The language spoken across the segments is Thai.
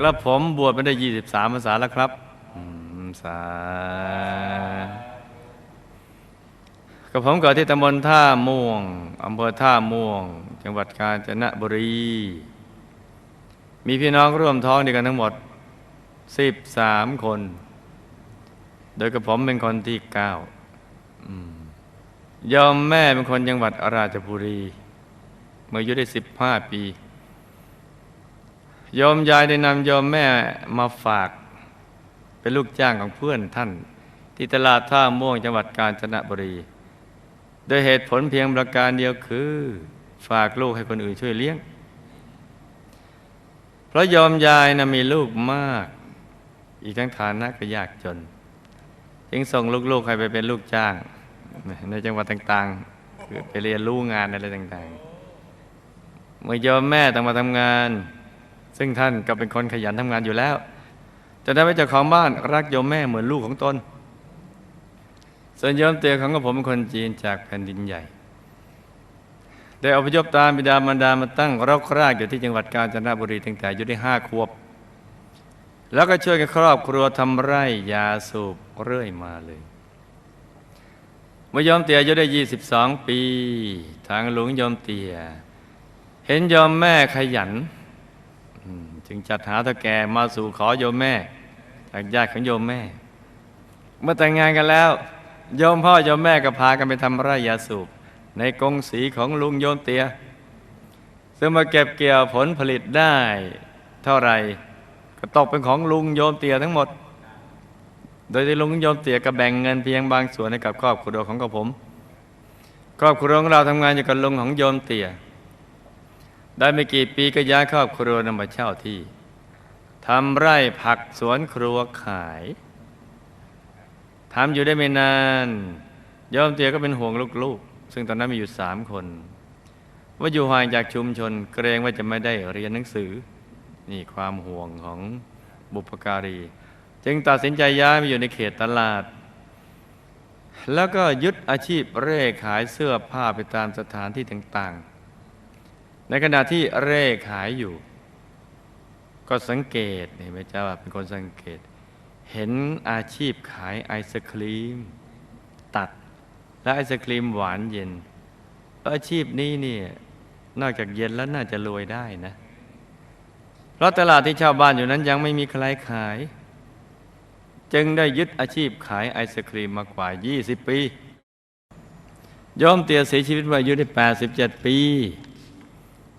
ครับผมบวชมาได้23พรรษาแล้วครับสากับผมเกิดที่ตำบลท่าม่วงอำเภอท่าม่วง จังหวัดกาญจนบุรี มีพี่น้องร่วมท้องเดียวกันทั้งหมด13คน โดยกับผมเป็นคนที่เก้ายอมแม่เป็นคนจังหวัดอราชบุรี เมื่ออายุได้15ปี โยมยายได้นำโยมแม่มาฝาก เป็นลูกจ้างของเพื่อนท่าน ที่ตลาดท่าม่วงจังหวัดกาญจนบุรี โดยเหตุผลเพียงประการเดียวคือ ฝากลูกให้คนอื่นช่วยเลี้ยง เพราะโยมยายนะมีลูกมาก อีกทั้งฐานะก็ยากจน จึงส่งลูกๆให้ไปเป็นลูกจ้าง ในจังหวัดต่างๆคือไปเรียนรู้งานอะไรต่างๆ เมื่อโยมแม่ต้องมาทำงาน ซึ่งท่านก็เป็นคนขยันทำงานอยู่แล้ว จะได้เป็นเจ้าของบ้านรักโยมแม่เหมือนลูกของตนส่วนโยมเตียของกับผมเป็นคนจีนจากแผ่นดินใหญ่ ได้อพยพตามบิดามารดามาตั้งรกรากอยู่ที่จังหวัดกาญจนบุรีตั้งแต่อายุได้ห้าขวบ แล้วก็ช่วยกันครอบครัวทำไร่ยาสูบเรื่อยมาเลยเมื่อยอมเตียอายุได้ 22 ปี ทางหลวงยอมเตีย เห็นยอมแม่ขยัน จึงจัดหาเท่าแก่มาสู่ขอโยมแม่จากญาติของโยมแม่ เมื่อแต่งงานกันแล้ว โยมพ่อโยมแม่ก็พากันไปทำไร่ยาสูบในกงสีของลุงโยมเตีย ซึ่งมาเก็บเกี่ยวผลผลิตได้เท่าไหร่ก็ตกเป็นของลุงโยมเตียทั้งหมด โดยที่ลุงโยมเตียก็แบ่งเงินเพียงบางส่วนให้กับครอบครัวของกับผม ครอบครัวของเราทำงานอยู่กับลุงของโยมเตีย ได้ไม่กี่ปีก็ย้ายครอบครัวนำมาเช่าที่ทำไร่ผักสวนครัวขายทำอยู่ได้ไม่นานยอมเตียก็เป็นห่วงลูกๆ ซึ่งตอนนั้นมีอยู่สามคน ว่าอยู่ห่างจากชุมชนเกรงว่าจะไม่ได้เรียนหนังสือ นี่ความห่วงของบุพการี จึงตัดสินใจย้ายมาอยู่ในเขตตลาด แล้วก็ยึดอาชีพเร่ขายเสื้อผ้าไปตามสถานที่ต่างๆ ในขณะที่เร่ขายอยู่ ก็สังเกตเห็นไหมเจ้าเป็นคนสังเกต เห็นอาชีพขายไอศครีม ตัดและไอศครีมหวานเย็น อาชีพนี้เนี่ยนอกจากเย็นแล้วน่าจะรวยได้นะ เพราะตลาดที่ชาวบ้านอยู่นั้นยังไม่มีใครขาย จึงได้ยึดอาชีพขายไอศครีมมากว่า 20 ปียอมเตียเสียชีวิตวัยอายุได้ 87 ปี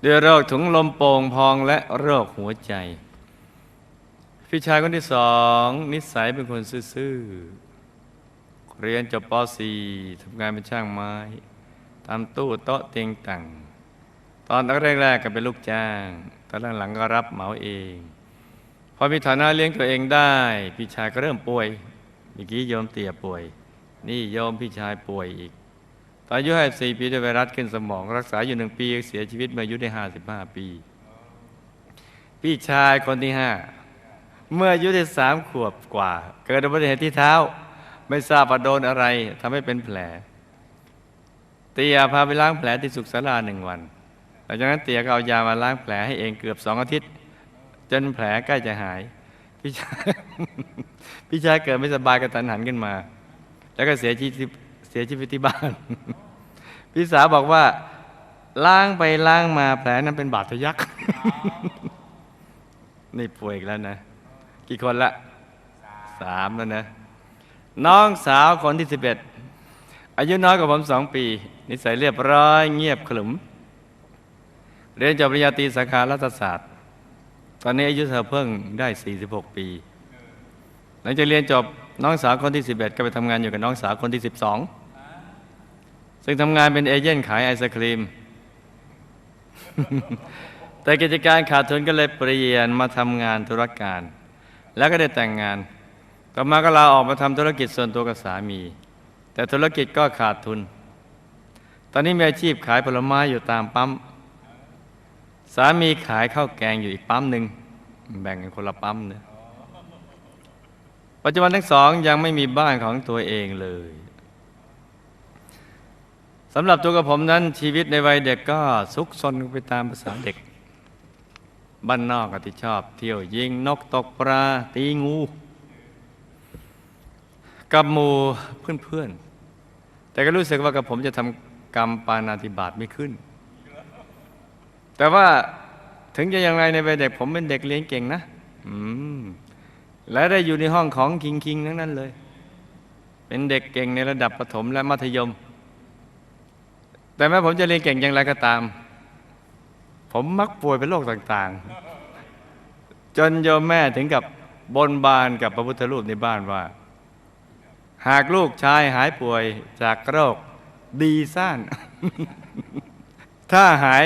ด้วยโรคถุงลมโป่งพองและโรคหัวใจ พี่ชายคนที่สองนิสัยเป็นคนซื่อเรียนจบป .4 ทำงานเป็นช่างไม้ทำตู้โต๊ะเตียงต่างตอนแรกๆก็เป็นลูกจ้าง ตอนหลังๆก็รับเหมาเอง พอมีฐานะเลี้ยงตัวเองได้ พี่ชายก็เริ่มป่วยเมื่อกี้โยมเตี่ยป่วย นี่โยมพี่ชายป่วยอีก ตอนอายุ54ปีด้วยไวรัสขึ้นสมอง รักษาอยู่หนึ่งปีเสียชีวิตเมื่ออายุได้55ปี พี่ชายคนที่ห้าเมื่ออายุได้สามขวบกว่า เกิดอุบัติเหตุที่เท้า ไม่ทราบว่าโดนอะไรทำให้เป็นแผล เตียพาไปล้างแผลที่สุขศาลาหนึ่งวันหลังจากนั้นเตียก็เอายามาล้างแผลให้เองเกือบสองอาทิตย์ จนแผลใกล้จะหาย พี่ชายพี่ชายเกิดไม่สบายกระตันหันขึ้นมา แล้วก็เสียชีวิต เสียชีวิตที่บ้าน พี่สาวบอกว่า ล้างไปล้างมาแผลนั้นเป็นบาดทะยักนี่ป่วยอีกแล้วนะ กี่คนละสามแล้วนะ น้องสาวคนที่สิบเอ็ดอายุน้อยกว่าผมสองปี นิสัยเรียบร้อย เงียบขรึมเรียนจบปริญญาตรีสาขารัฐศาสตร์ ตอนนี้อายุเธอเพิ่งได้ 46 ปี หลังจากเรียนจบน้องสาวคนที่ 11 ก็ไปทำงานอยู่กับน้องสาวคนที่ 12 ซึ่งทำงานเป็นเอเย่นขายไอศครีม แต่กิจการขาดทุนก็เลยเปลี่ยนมาทำงานธุรการ แล้วก็ได้แต่งงาน ต่อมาก็ลาออกมาทำธุรกิจส่วนตัวกับสามี แต่ธุรกิจก็ขาดทุน ตอนนี้มีอาชีพขายผลไม้อยู่ตามปั๊ม สามีขายข้าวแกงอยู่อีกปั๊มหนึ่งแบ่งกันคนละปั๊มเนะปัจจุบันทั้งสองยังไม่มีบ้านของตัวเองเลย สำหรับตัวกับผมนั้นชีวิตในวัยเด็กก็ซุกซนไปตามภาษาเด็ก บ้านนอกก็ที่ชอบ เที่ยวยิงนกตกปลาตีงู กับหมู่เพื่อนๆ แต่ก็รู้สึกว่ากับผมจะทำกรรมปานาติบาตไม่ขึ้น แต่ว่าถึงจะอย่างไรในวัยเด็กผมเป็นเด็กเรียนเก่งนะและได้อยู่ในห้องของคิงคิงทั้งนั้นเลย เป็นเด็กเก่งในระดับประถมและมัธยม แต่แม้ผมจะเรียนเก่งอย่างไรก็ตาม ผมมักป่วยเป็นโรคต่างๆ จนโยมแม่ถึงกับบนบานกับพระพุทธรูปในบ้านว่า หากลูกชายหายป่วยจากโรคดีซ่าน ถ้าหาย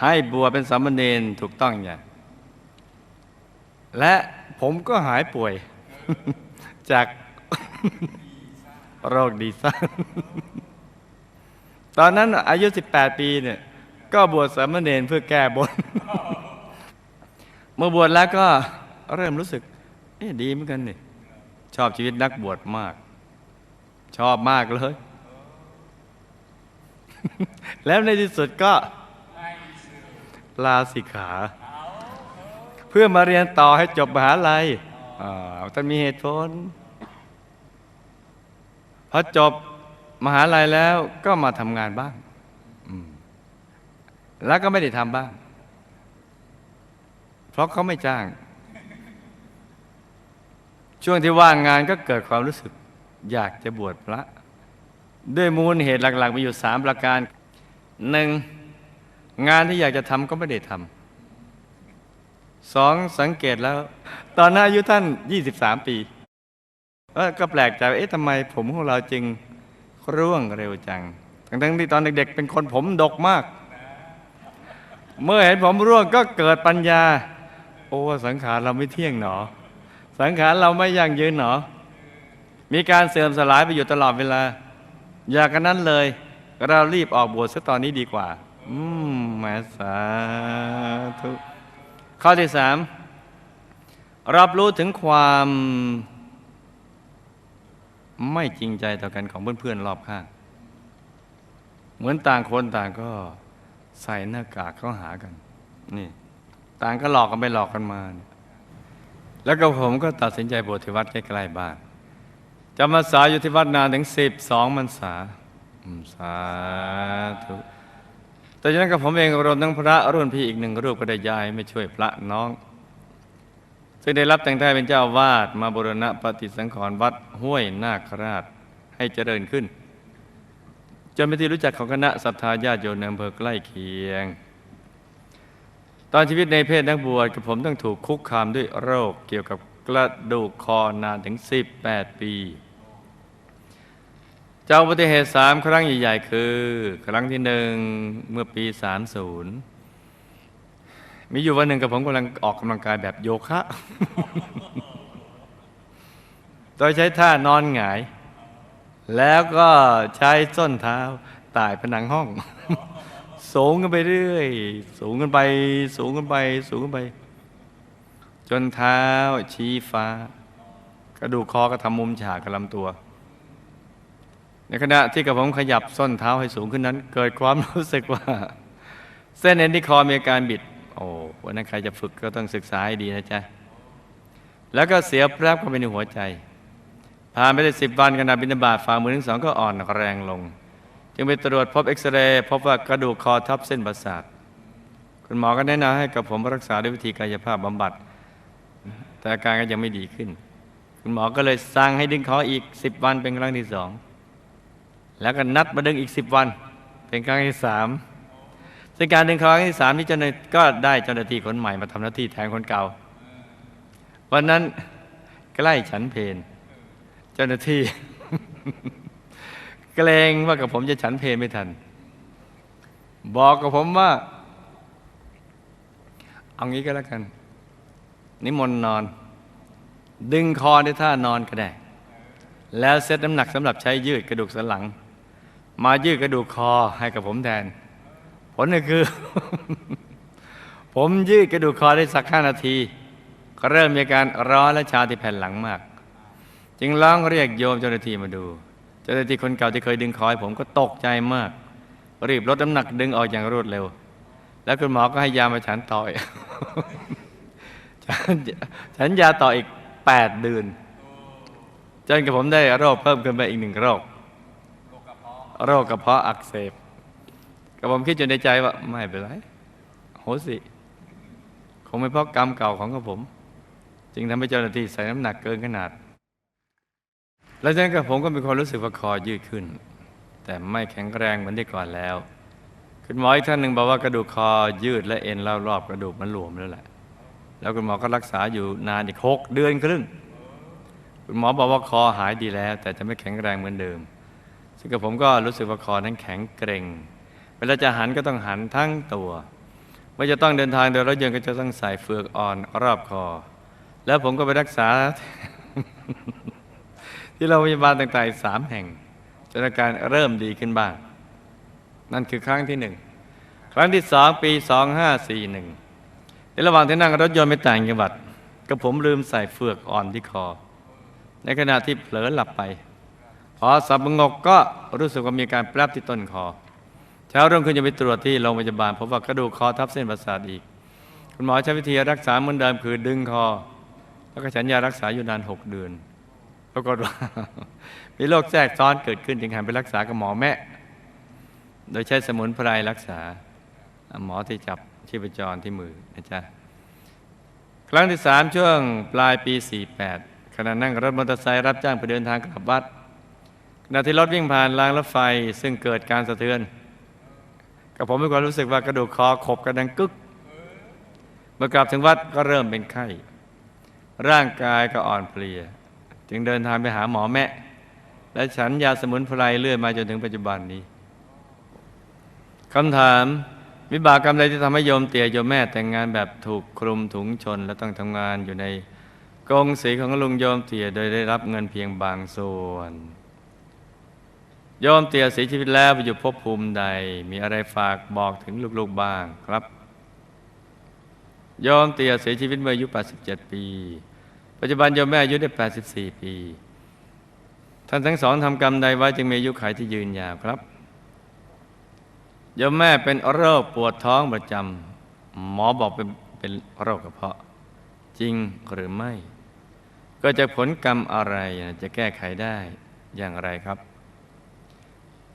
ให้บัวเป็นสามเณรถูกต้องอย่างและผมก็หายป่วยจาก โรคดีซ่านตอนนั้นอายุ 18 ปีเนี่ย ก็บวชสามเณรเพื่อแก้บน เมื่อบวชแล้วก็เริ่มรู้สึก เอ๊ะดีเหมือนกันนี่ชอบชีวิตนักบวชมาก ชอบมากเลย แล้วในที่สุดก็ ลาสิกขา เพื่อมาเรียนต่อให้จบมหาลัยอ่าท่านมีเหตุผล อจบมหาลัยแล้วก็มาทำงานบ้าง แล้วก็ไม่ได้ทำบ้าง เพราะเขาไม่จ้าง ช่วงที่ว่างงานก็เกิดความรู้สึก อยากจะบวชพระ ด้วยมูลเหตุหลัก ๆ มีอยู่สามประการหนึ่งงานที่อยากจะทำก็ไม่ได้ทำสองสังเกตแล้ว ตอนนั้นอายุท่าน 23 ปี ก็แปลกใจเอ๊ะทำไมผมของเราจึงร่วงเร็วจัง ทั้งๆที่ตอนเด็กๆ เป็นคนผมดกมาก เมื่อเห็นผมร่วงก็เกิดปัญญา โอ้สังขารเราไม่เที่ยงหนอ สังขารเราไม่ยั่งยืนหนอ มีการเสื่อมสลายไปอยู่ตลอดเวลา อยากกันนั้นเลย เรารีบออกบวชซะตอนนี้ดีกว่า อืมแมาสาธุข้อที่สามรับรู้ถึงความ ไม่จริงใจต่อกันของเพื่อนๆรอบข้าง เหมือนต่างคนต่างก็ใส่หน้ากากเข้าหากัน นี่ ต่างก็หลอกกันไปหลอกกันมา แล้วก็ผมก็ตัดสินใจบวชที่วัดใกล้ๆบ้านจำพรรษาอยู่ที่วัดนานถึงสิบสองพรรษาอืมสาธุแต่จากนั้นกับผมเองรวมทั้งพระรุ่นพี่อีกหนึ่งรูปก็ได้ย้ายไม่ช่วยพระน้อง ซึ่งได้รับแต่งตั้งเป็นเจ้าวาดมาบูรณะปฏิสังขรณ์วัดห้วยนาคราชให้เจริญขึ้น จนเป็นที่รู้จักของคณะศรัทธาญาติโยมในอำเภอใกล้เคียง ตอนชีวิตในเพศนักบวชกับผมต้องถูกคุกคามด้วยโรคเกี่ยวกับกระดูกคอนานถึง 18 ปีจาอุบัติเหตุสามครั้งใหญ่ๆคือ ครั้งที่หนึ่งเมื่อปี 30 มีอยู่วันหนึ่งกับผมกำลังออกกำลังกายแบบโยคะ โดยใช้ท่านอนหงาย แล้วก็ใช้ส้นเท้าไต่ผนังห้อง สูงกันไปเรื่อย สูงกันไป สูงกันไป สูงกันไป จนเท้าชี้ฟ้า กระดูกคอก็ทำมุมฉากกับลำตัว ในขณะที่กระผมขยับส้นเท้าให้สูงขึ้นนั้น เกิดความรู้สึกว่า เส้นเอ็นที่คอมีอาการบิด โอ้วันนั้นใครจะฝึกก็ต้องศึกษาให้ดีนะจ๊ะ แล้วก็เสียแปรบเข้าไปในหัวใจ ผ่านไปได้สิบวันขณะบินบาตฝ่ามือทั้งสองก็อ่อนแรงลง จึงไปตรวจพบเอ็กซเรย์พบว่ากระดูกคอทับเส้นประสาท คุณหมอก็แนะนำให้กับผมรักษาด้วยวิธีกายภาพบำบัด แต่อาการก็ยังไม่ดีขึ้น คุณหมอก็เลยสั่งให้ดึงคออีกสิบวันเป็นครั้งที่สอง แล้วก็นัดมาดึงอีกสิบวัน เป็นครั้งที่สาม ซึ่งการดึงคอรั้งที่สามนี้เจ้าหน้าก็ได้เจ้าหน้าที่คนใหม่มาทำหน้าที่แทนคนเก่า วันนั้นใกล้ฉันเพนเจ้าหน้าที่เกรงว่ากับผมจะฉันเพนไม่ทัน บอกกับผมว่า เอางี้ก็แล้วกัน นิมนต์นอน ดึงคอในท่านอนก็ได้ แล้วเซตน้ำหนักสำหรับใช้ยืดกระดูกสันหลัง มายืดกระดูกคอให้กับผมแทน ผลก็คือ ผมยืดกระดูกคอได้สักห้านาที ก็เริ่มมีอาการร้อนและชาที่แผ่นหลังมาก จึงร้องเรียกโยมเจ้าหน้าที่มาดู เจ้าหน้าที่คนเก่าที่เคยดึงคอให้ผมก็ตกใจมาก รีบลดน้ำหนักดึงออกอย่างรวดเร็ว แล้วคุณหมอก็ให้ยามาฉันต่ออีกฉันฉันยาต่ออีกแปดเดือนจนกับผมได้โรคเพิ่มขึ้นไปอีกหนึ่งโรค โรคกระเพาะอักเสบ กับผมคิดอยู่ในใจว่า ไม่เป็นไรโหสิคงไม่เพราะกรรมเก่าของกับผม จึงทำให้เจ้าหน้าที่ใส่น้ำหนักเกินขนาด แล้วจากนั้นกับผมก็มีความรู้สึกว่าคอยืดขึ้น แต่ไม่แข็งแรงเหมือนที่ก่อนแล้ว คุณหมออีกท่านหนึ่งบอกว่ากระดูกคอยืดและเอ็นรอบๆกระดูกมันหลวมแล้วแหละ แล้วคุณหมอก็รักษาอยู่นานอีกหกเดือนครึ่ง คุณหมอบอกว่าคอหายดีแล้ว แต่จะไม่แข็งแรงเหมือนเดิม ซึ่งกับผมก็รู้สึกว่าคอนั้นแข็งเกร็ง ลาจะหันก็ต้องหันทั้งตัวเมื่อจะต้องเดินทางโดยรถยนต์ก็จะต้องใส่เฟือกอ่อนรอบคอ แล้วผมก็ไปรักษา ที่โรงพยาบาลต่างๆสามแห่งจนอาการเริ่มดีขึ้นบ้าง นั่นคือครั้งที่หนึ่งครั้งที่สองปีสองห้าสี่หนึ่งในระหว่างที่นั่งรถยนต์ไปต่างจังหวัดก็ผมลืมใส่เฟือกอ่อนที่คอ ในขณะที่เผลอหลับไป พอสับงกก็รู้สึกว่ามีการแปรบที่ต้นคอ ช้ารุ่งขึ้นจะไปตรวจที่โรงพยาบาลพบว่ากระดูกคอทับเส้นประสาทอีก คุณหมอใช้วิธีรักษาเหมือนเดิมคือดึงคอ แล้วก็ฉันยารักษาอยู่นานหกเดือนปรากฏว่ามีโรคแทรกซ้อนเกิดขึ้นจึงหันไปรักษากับหมอแม่ โดยใช้สมุนไพรรักษา หมอที่จับชีพจรที่มือนะจ๊ะครั้งที่สามช่วงปลายปี 48ขณะนั่งรถมอเตอร์ไซค์รับจ้างไปเดินทางกลับวัดขณะที่รถวิ่งผ่านรางรถไฟซึ่งเกิดการสะเทือน กับผมมีความรู้สึกว่ากระดูกคอขบกระดังกึก เมื่อกลับถึงวัดก็เริ่มเป็นไข้ ร่างกายก็อ่อนเพลีย จึงเดินทางไปหาหมอแม่ และฉันยาสมุนไพรเรื่อยมาจนถึงปัจจุบันนี้คำถามวิบากกรรมใดที่ทำให้โยมเตี่ยโยมแม่แต่งงานแบบถูกคลุมถุงชน และต้องทำงานอยู่ในกองสีของลุงโยมเตี่ยโดยได้รับเงินเพียงบางส่วน โยมเตี่ยเสียชีวิตแล้วไปอยู่ภพภูมิใด มีอะไรฝากบอกถึงลูกๆบ้างครับ โยมเตี่ยเสียชีวิตเมื่ออายุ 87 ปี ปัจจุบันโยมแม่อายุได้ 84 ปี ท่านทั้งสองทำกรรมใดไว้จึงมีอายุขัยที่ยืนยาวครับ โยมแม่เป็นโรคปวดท้องประจำหมอบอกเป็นเป็นโรคกระเพาะ จริงหรือไม่ ก็จะผลกรรมอะไรจะแก้ไขได้อย่างไรครับ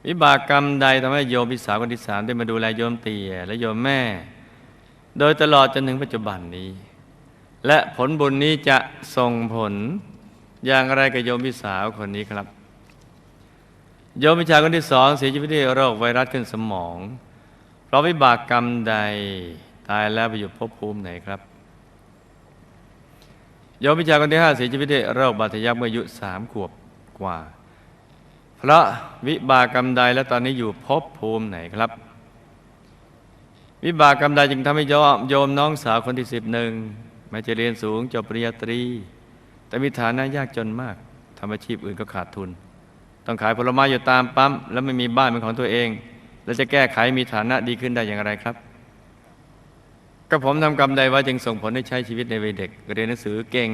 วิบากกรรมใดทำให้โยมพิสาวคนที่สามได้มาดูแลโยมเตี่ยและโยมแม่ โดยตลอดจนถึงปัจจุบันนี้ และผลบุญนี้จะส่งผลอย่างไรกับโยมพิสาวคนนี้ครับ โยมวิชายคนที่สองเสียชีวิตด้วยโรคไวรัสขึ้นสมอง เพราะวิบากกรรมใดตายแล้วไปอยู่ภพภูมิไหนครับโยมวิชายคนที่ห้าเสียชีวิตด้วยโรคบาดทะยักเมื่ออายุสามขวบกว่า เพราะวิบากกรรมใดและตอนนี้อยู่ภพภูมิไหนครับ วิบากกรรมใดจึงทำให้โยมโยมน้องสาวคนที่สิบหนึ่งแม้จะเรียนสูงจบปริญญาตรี แต่มีฐานะยากจนมากทำอาชีพอื่นก็ขาดทุน ต้องขายผลไม้อยู่ตามปั๊ม แล้วไม่มีบ้านเป็นของตัวเอง แล้วจะแก้ไขมีฐานะดีขึ้นได้อย่างไรครับก็ผมทำกรรมใดไว่าจึงส่งผลให้ใช้ชีวิตในวัยเด็ก เรียนหนังสือเก่ง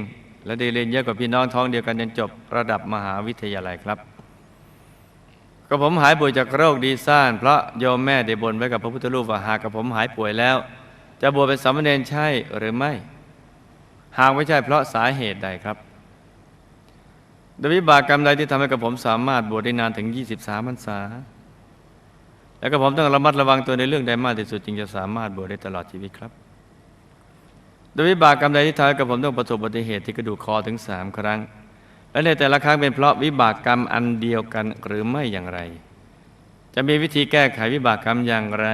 และได้เรียนเยอะกว่าพี่น้องท้องเดียวกันจนจบระดับมหาวิทยาลัยครับ ก็ผมหายป่วยจากโรคดีซ่านเพราะโยมแม่ได้บนไว้กับพระพุทธรูปว่าหากกับผมหายป่วยแล้ว จะบวชเป็นสามเณรใช่หรือไม่ หากไม่ใช่เพราะสาเหตุใดครับโดยวิบากกรรมใดที่ทำให้กับผมสามารถบวชได้นานถึง 23พรรษา แล้วก็ผมต้องระมัดระวังตัวในเรื่องใดมากที่สุดจึงจะสามารถบวชได้ตลอดชีวิตครับ โดยวิบากกรรมใดที่ทำให้กับผมต้องประสบอุบัติเหตุที่กระดูกคอถึงสามครั้ง และในแต่ละครั้งเป็นเพราะวิบากกรรมอันเดียวกันหรือไม่อย่างไร จะมีวิธีแก้ไขวิบากกรรมอย่างไร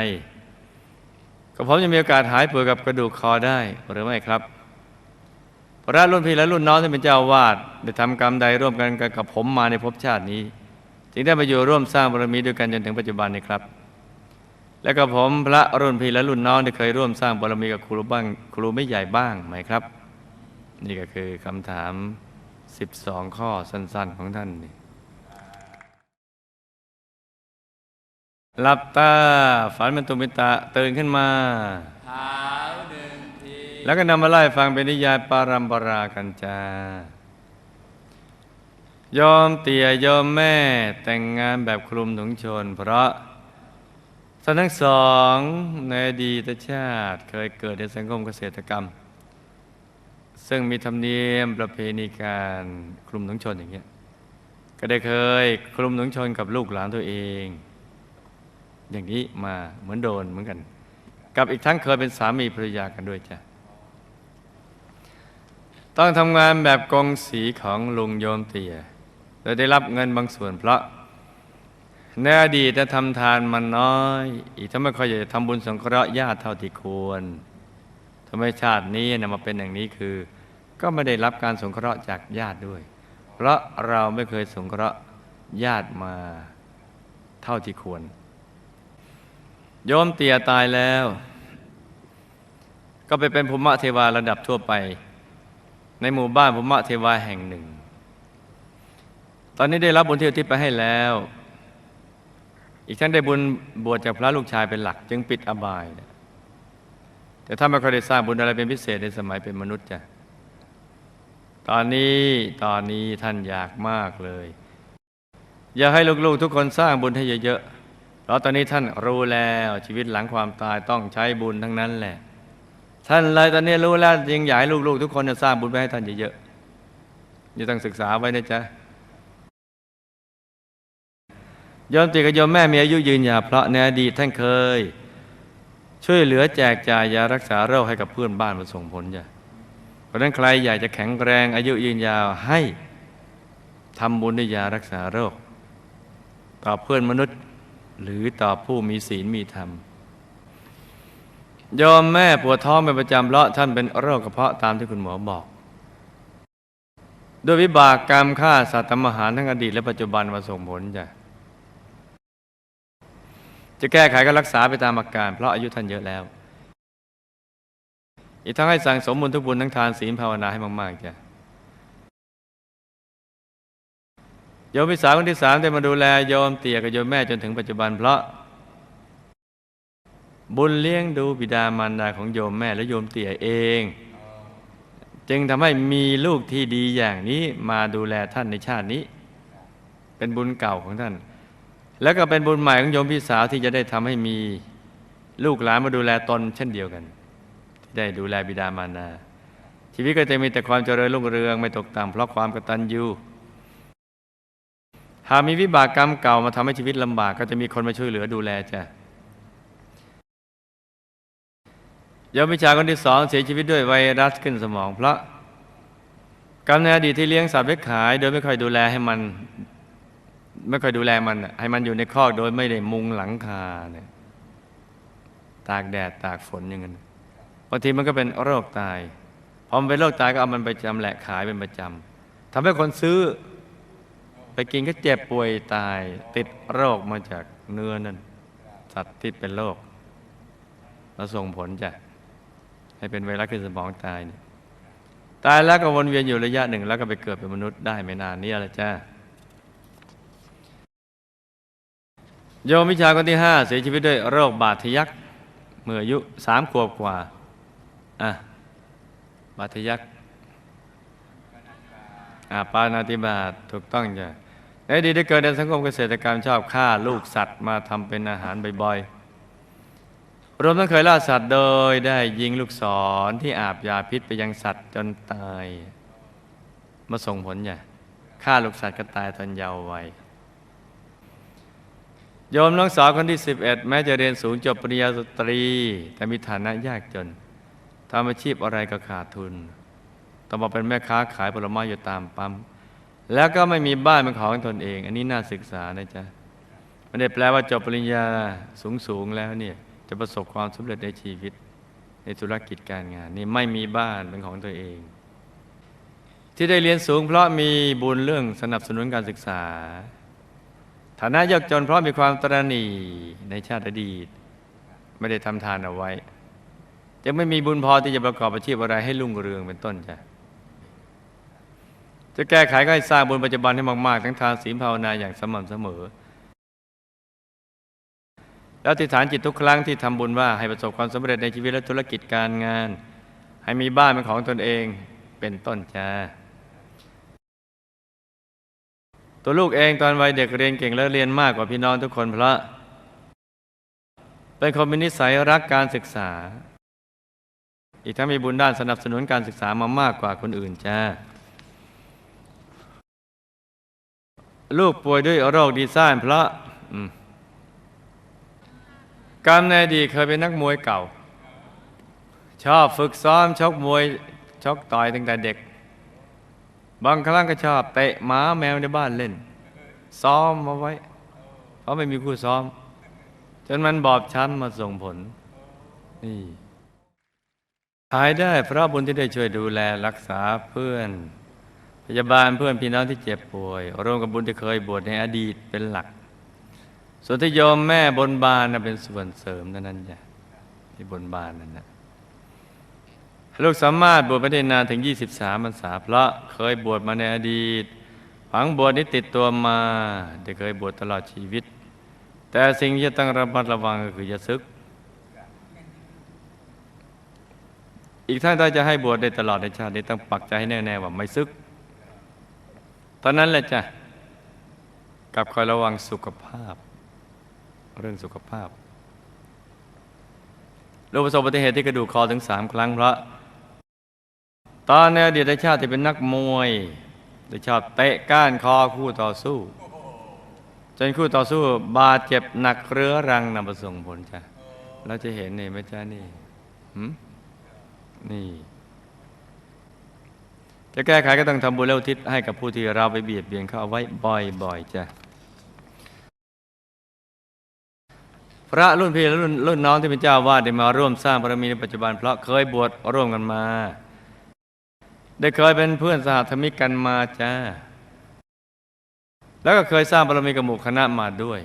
ก็ผมจะมีโอกาสหายป่วยกับกระดูกคอได้หรือไม่ครับพระรุ่นพี่และรุ่นน้องที่เป็นเจ้าอาวาดได้ทำกรรมใดร่วมกันกับผมมาในภพชาตินี้ จึงได้มาอยู่ร่วมสร้างบารมีด้วยกันจนถึงปัจจุบันนี้ครับ และกับผมพระรุ่นพี่และรุ่นน้องได้เคยร่วมสร้างบารมีกับครูบ้างครูไม่ใหญ่บ้างไหมครับ นี่ก็คือคำถาม 12ข้อสั้น ๆของท่านนี่หลับตาฝันเป็นตุมิตะตื่นขึ้นมา แล้วก็นำมาไล่ฟังเป็นนิยายปารัมปรากันจายอมเตี่ยยอมแม่แต่งงานแบบคลุมถุงชน เพราะท่านทั้งสองในอดีตชาติ เคยเกิดในสังคมเกษตรกรรม ซึ่งมีธรรมเนียมประเพณีการคลุมถุงชนอย่างเงี้ยก็ได้เคยคลุมถุงชนกับลูกหลานตัวเอง อย่างนี้มาเหมือนโดนเหมือนกัน กับอีกทั้งเคยเป็นสามีภรรยากันด้วยจ้ะต้องทำงานแบบกองสีของลุงโยมเตียโดยได้รับเงินบางส่วนเพราะในอดีตได้ทำทานมันน้อย อีกทั้งไม่ค่อยจะทำบุญสงเคราะห์ญาติเท่าที่ควรทำไมชาตินี้นะมาเป็นอย่างนี้คือ ก็ไม่ได้รับการสงเคราะห์จากญาติด้วย เพราะเราไม่เคยสงเคราะห์ญาติมาเท่าที่ควร โยมเตียตายแล้ว ก็ไปเป็นภูมิเทวาระดับทั่วไป ในหมู่บ้านภูมิเทวาแห่งหนึ่ง ตอนนี้ได้รับบุญที่อุทิศไปให้แล้ว อีกทั้งได้บุญบวชจากพระลูกชายเป็นหลัก จึงปิดอบาย แต่ถ้าไม่เคยได้สร้างบุญอะไรเป็นพิเศษในสมัยเป็นมนุษย์จ้ะ ตอนนี้ตอนนี้ท่านอยากมากเลย อยากให้ลูกๆทุกคนสร้างบุญให้เยอะๆเพราะตอนนี้ท่านรู้แล้วชีวิตหลังความตายต้องใช้บุญทั้งนั้นแหละ ท่านเลยตอนนี้รู้แล้วจึงอยากให้ลูกๆ ทุกคนจะสร้างบุญไปให้ท่านเยอะๆนี่ต้องศึกษาไว้นะจ๊ะโยมติกับโยมแม่มีอายุยืนยาวเพราะในอดีตท่านเคย ช่วยเหลือแจกจ่ายยารักษาโรคให้กับเพื่อนบ้านมาส่งผลจ้ะ เพราะนั้นใครอยากจะแข็งแรงอายุยืนยาวให้ทำบุญด้วยยารักษาโรค ต่อเพื่อนมนุษย์หรือต่อผู้มีศีลมีธรรมยอมแม่ปวดท้องเป็นประจำเพราะท่านเป็นโรคกระเพาะตามที่คุณหมอบอก ด้วยวิบากกรรมฆ่าสัตว์ทำอาหารทั้งอดีตและปัจจุบันมาส่งผลจ้ะจะแก้ไขก็รักษาไปตามอาการ เพราะอายุท่านเยอะแล้ว อีกทั้งให้สั่งสมบุญทุกบุญทั้งทานศีลภาวนาให้มากๆจ้ะโยมพิสาวคนที่สามได้มาดูแลโยมเตี่ยกับโยมแม่จนถึงปัจจุบันเพราะ บุญเลี้ยงดูบิดามารดาของโยมแม่และโยมเตี่ยเอง จึงทำให้มีลูกที่ดีอย่างนี้มาดูแลท่านในชาตินี้ เป็นบุญเก่าของท่าน แล้วก็เป็นบุญใหม่ของโยมพี่สาวที่จะได้ทำให้มีลูกหลานมาดูแลตนเช่นเดียวกัน ได้ดูแลบิดามารดาชีวิตก็จะมีแต่ความเจริญรุ่งเรืองไม่ตกต่ำเพราะความกตัญญูหากมีวิบากกรรมเก่ามาทำให้ชีวิตลำบากก็จะมีคนมาช่วยเหลือดูแลจ้ะยมวิชาคนที่สองเสียชีวิตด้วยไวรัสขึ้นสมอง เพราะกรรมในอดีตที่เลี้ยงสัตว์ไว้ขาย โดยไม่ค่อยดูแลให้มัน ไม่ค่อยดูแลมันให้มันอยู่ในคอกโดยไม่ได้มุงหลังคาเนี่ยตากแดดตากฝนอย่างนั้น บางทีมันก็เป็นโรคตายพอมันเป็นโรคตายก็เอามันไปจำแหละขายเป็นประจำทำให้คนซื้อ ไปกินก็เจ็บป่วยตาย ติดโรคมาจากเนื้อนั่นสัตว์ที่เป็นโรคแล้วส่งผลจะให้เป็นไวรัสขึ้นสมองตายเนี่ยตายแล้วก็วนเวียนอยู่ระยะหนึ่ง แล้วก็ไปเกิดเป็นมนุษย์ได้ไม่นานนี่แหละจ้าโยมวิชาคนที่ห้าเสียชีวิตด้วยโรคบาดทะยักเมื่ออายุสามขวบกว่า อะบาดทยักอ่าปานาติบาตถูกต้องจ้ะในอดีตได้เกิดในสังคมเกษตรกรรมชอบฆ่าลูกสัตว์มาทำเป็นอาหารบ่อยๆ รวมทั้งเคยล่าสัตว์โดยได้ยิงลูกศรที่อาบยาพิษไปยังสัตว์จนตาย มาส่งผลอย่าฆ่าลูกสัตว์ก็ตายตอนเยาว์วัยโยมน้องสาวคนที่ 11 แม้จะเรียนสูงจบปริญญาสตรี แต่มีฐานะยากจน ทำอาชีพอะไรก็ขาดทุนต้องมาเป็นแม่ค้าขายผลไม้อยู่ตามปั๊มแล้วก็ไม่มีบ้านเป็นของตนเอง อันนี้น่าศึกษานะจ๊ะไม่ได้แปลว่าจบปริญญาสูงสูงแล้วเนี่ยจะประสบความสำเร็จในชีวิต ในธุรกิจการงาน นี่ไม่มีบ้านเป็นของตัวเอง ที่ได้เรียนสูง เพราะมีบุญเรื่องสนับสนุนการศึกษา ฐานะยากจนเพราะมีความตระหนี่ในชาติอดีต ไม่ได้ทำทานเอาไว้ จะไม่มีบุญพอที่จะประกอบอาชีพอะไรให้รุ่งเรืองเป็นต้นจ้ะจะแก้ไขก็ให้สร้างบุญปัจจุบันให้มาก ๆ ทั้งทานศีลภาวนาอย่างสม่ำเสมอ แล้วติฐานจิตทุกครั้งที่ทำบุญว่าให้ประสบความสำเร็จในชีวิตและธุรกิจการงาน ให้มีบ้านเป็นของตนเองเป็นต้นจ้าตัวลูกเองตอนวัยเด็กเรียนเก่งและเรียนมากกว่าพี่น้องทุกคนเพราะ เป็นคนมีนิสัยรักการศึกษา อีกทั้งมีบุญด้านสนับสนุนการศึกษามามากกว่าคนอื่นจ้า ลูกป่วยด้วยโรคดีไซน์เพราะกรรมในอดีตเคยเป็นนักมวยเก่า ชอบฝึกซ้อมชกมวยชกต่อยตั้งแต่เด็ก บางครั้งก็ชอบเตะหมาแมวในบ้านเล่น ซ้อมมาไว้ เพราะไม่มีคู่ซ้อม จนมันบอบช้ำมาส่งผลนี่ หายได้เพราะบุญที่ได้ช่วยดูแลรักษาเพื่อน พยาบาลเพื่อนพี่น้องที่เจ็บป่วยรวมกับบุญที่เคยบวชในอดีตเป็นหลัก ส่วนที่โยมแม่บนบานนะเป็นส่วนเสริมเท่านั้นจ้ะที่บนบานนั่นนะลูกสามารถบวชไม่ได้นานถึง 23พรรษาเพราะเคยบวชมาในอดีตผังบวชนี้ติดตัวมาได้เคยบวชตลอดชีวิต แต่สิ่งที่ต้องระมัดระวังก็คืออย่าซึก อีกท่านถ้าจะให้บวชได้ตลอดในชาตินี้ต้องปักใจให้แน่ๆว่าไม่ซึก ตอนนั้นแหละจ้ะกับคอยระวังสุขภาพ เรื่องสุขภาพลูกประสบอุบัติเหตุที่กระดูกคอถึงสามครั้งเพราะตอนในอดีตชาติที่เป็นนักมวยได้ชอบเตะก้านคอคู่ต่อสู้ จนคู่ต่อสู้บาดเจ็บหนักเรื้อรังนำมาส่งผลจ้ะเราจะเห็นนี่ไหมจ้านี่หืม นี่ จะแก้ไขก็ต้องทำบุญแล้วทิศให้กับผู้ที่เราไปเบียดเบียนเขาเอาไว้บ่อยๆจ้ะพระรุ่นพี่และรุ่นรุ่นน้องที่เป็นเจ้าวาดได้มาร่วมสร้างบารมีในปัจจุบัน เพราะเคยบวชร่วมกันมา ได้เคยเป็นเพื่อนสหธรรมิกกันมาจ้า แล้วก็เคยสร้างบารมีกับหมู่คณะมาด้วย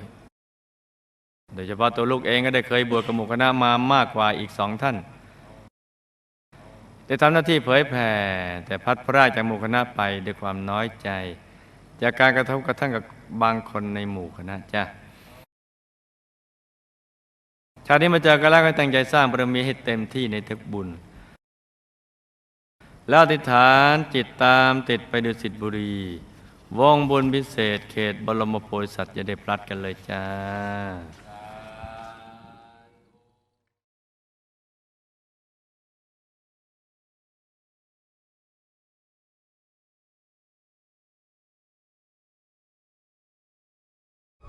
โดยเฉพาะตัวลูกเองก็ได้เคยบวชกับหมู่คณะมามากกว่าอีกสองท่าน ได้ทำหน้าที่เผยแผ่ แต่พัดพราจากหมู่คณะไปด้วยความน้อยใจ จากการกระทบกระทั่งกับบางคนในหมู่คณะจ้าชาตินี้มาเจอกันแล้วก็ตั้งใจสร้างบารมีให้เต็มที่ในทุกบุญ แล้วอธิษฐานจิตตามติดไปดุสิตบุรี วงบุญพิเศษเขตบรมโพธิสัตว์จะได้พลัดกันเลยจ้า